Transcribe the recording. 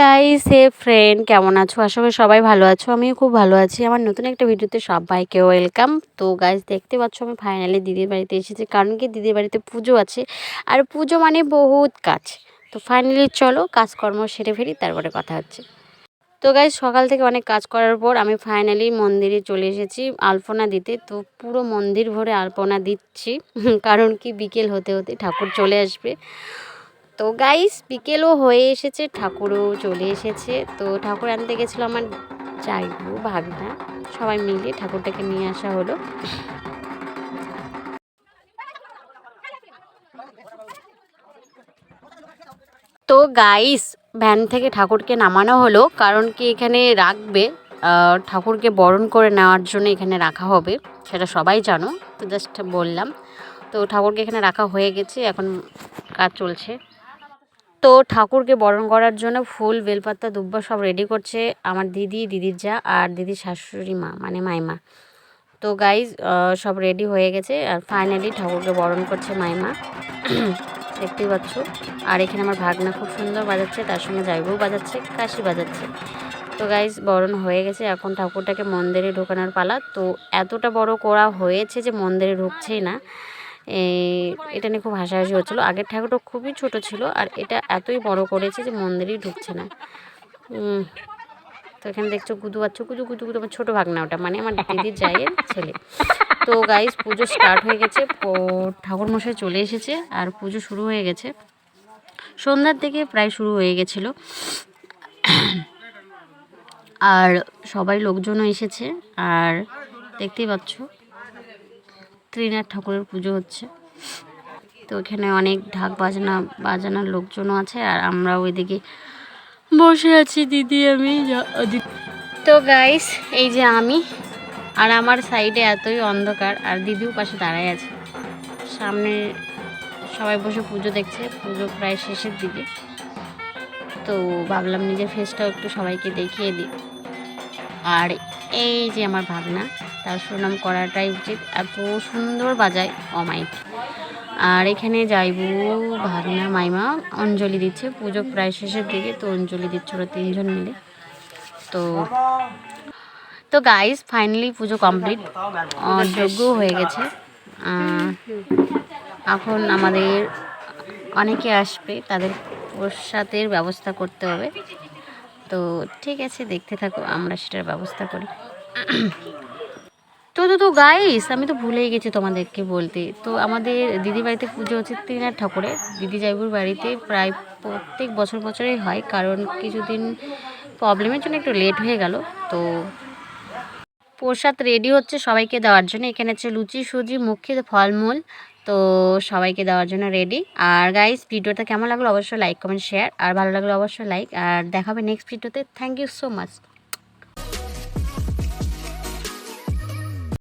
Guys হে friend কেমন আছো? আশা করি সবাই ভালো আছো, আমিও খুব ভালো আছি। আমার নতুন একটা ভিডিওতে সবাইকে ওয়েলকাম তো গাইস দেখতে পাচ্ছ আমি ফাইনালি দিদির বাড়িতে এসেছি, কারণ কি দিদির বাড়িতে পুজো আছে, আর পুজো মানে বহুত কাজ। তো ফাইনালি চলো কাজকর্ম সেরে ফেলি, তারপরে কথা হচ্ছে। তো গাইজ সকাল থেকে অনেক কাজ করার পর আমি ফাইনালি মন্দিরে চলে এসেছি আলপনা দিতে। তো পুরো মন্দির ভরে আলপনা দিচ্ছি, কারণ কি বিকেল হতে হতে ঠাকুর চলে আসবে। তো গাইস বিকেলও হয়ে এসেছে, ঠাকুরও চলে এসেছে। তো ঠাকুর আনতে গেছিল আমার চাইবু ভাগনা, সবাই মিলে ঠাকুরটাকে নিয়ে আসা হলো। তো গাইস ভ্যান থেকে ঠাকুরকে নামানো হলো, কারণ কি এখানে রাখবে ঠাকুরকে বরণ করে নেওয়ার জন্য এখানে রাখা হবে, সেটা সবাই জানো, তো জাস্ট বললাম। তো ঠাকুরকে এখানে রাখা হয়ে গেছে, এখন কাজ চলছে। তো ঠাকুরকে বরণ করার জন্য ফুল, বেলপাতা, দুব্বা সব রেডি করছে আমার দিদি, দিদির যা আর দিদির শাশুড়ি মা মানে মাইমা। তো গাইজ সব রেডি হয়ে গেছে আর ফাইনালি ঠাকুরকে বরণ করছে মাইমা। দেখতেই পাচ্ছ। আর এখানে আমার ভাগনা খুব সুন্দর বাজাচ্ছে, তার সঙ্গে জাইবুও বাজাচ্ছে, কাশি বাজাচ্ছে। তো গাইজ বরণ হয়ে গেছে। এখন ঠাকুরটাকে মন্দিরে ঢোকানোর পালা। তো এতটা বড় করা হয়েছে যে মন্দিরে ঢুকছেই না। এটা নিয়ে খুব হাসাহাসি হচ্ছিল। আগের ঠাকুরটা খুবই ছোট ছিল আর এটা এতই বড় করেছে যে মন্দিরেই ঢুকছে না। তো এখানে দেখছ গুদু বাচ্চা, গুদু গুদু গুদু, আমার ছোটো ভাগনা ওটা মানে আমার দিদির জায়ের ছেলে। তো গাইজ পুজো স্টার্ট হয়ে গেছে ঠাকুর মশাই চলে এসেছে আর পুজো শুরু হয়ে গেছে। সন্ধ্যার থেকে প্রায় শুরু হয়ে গেছিল। আর সবাই লোকজনও এসেছে আর দেখতেই পাচ্ছ ত্রিনাথ ঠাকুরের পুজো হচ্ছে। তো এখানে অনেক ঢাক বাজনা, বাজানোর লোকজনও আছে আর আমরা ওইদিকে বসে আছি, দিদি, আমি তো গাইস এই যে আমি আর আমার সাইডে এতই অন্ধকার আর দিদিও পাশে দাঁড়ায় আছে। সামনে সবাই বসে পুজো দেখছে, পুজো প্রায় শেষের দিকে। তো ভাবলাম নিজের ফেসটাও একটু সবাইকে দেখিয়ে দিই। আর এই যে আমার ভাবনা তার সুনাম করাটাই উচিত। এত সুন্দর বাজায়। অমাইক আর এখানে যাইবু ভাগনা মাইমা অঞ্জলি দিচ্ছে। পুজো প্রায় শেষের দিকে, তো অঞ্জলি দিচ্ছে ওরা তিনজন মিলে। তো তো গাইস ফাইনালি পুজো কমপ্লিট যোগ্য হয়ে গেছে। এখন আমাদের অনেকে আসবে, তাদের প্রসাদের ব্যবস্থা করতে হবে। তো ঠিক আছে, দেখতে থাকো, আমরা সেটার ব্যবস্থা করি। তো তো তো গাইস আমি তো ভুলেই গেছি তোমাদেরকে বলতে। তো আমাদের দিদি বাড়িতে পুজো হচ্ছে তিনার ঠাকুরের। দিদি জাইবুর বাড়িতে প্রায় প্রত্যেক বছর বছরই হয়, কারণ কিছুদিন প্রবলেমের জন্য একটু লেট হয়ে গেল। তো প্রসাদ রেডি হচ্ছে সবাইকে দেওয়ার জন্য। এখানে হচ্ছে লুচি, সুজি, মুখে ফলমূল, তো সবাইকে দেওয়ার জন্য রেডি আর গাইস ভিডিওটা কেমন লাগল অবশ্যই লাইক কমেন্ট শেয়ার আর ভালো লাগল অবশ্যই লাইক আর দেখাবে নেক্সট ভিডিওতে। Thank you so much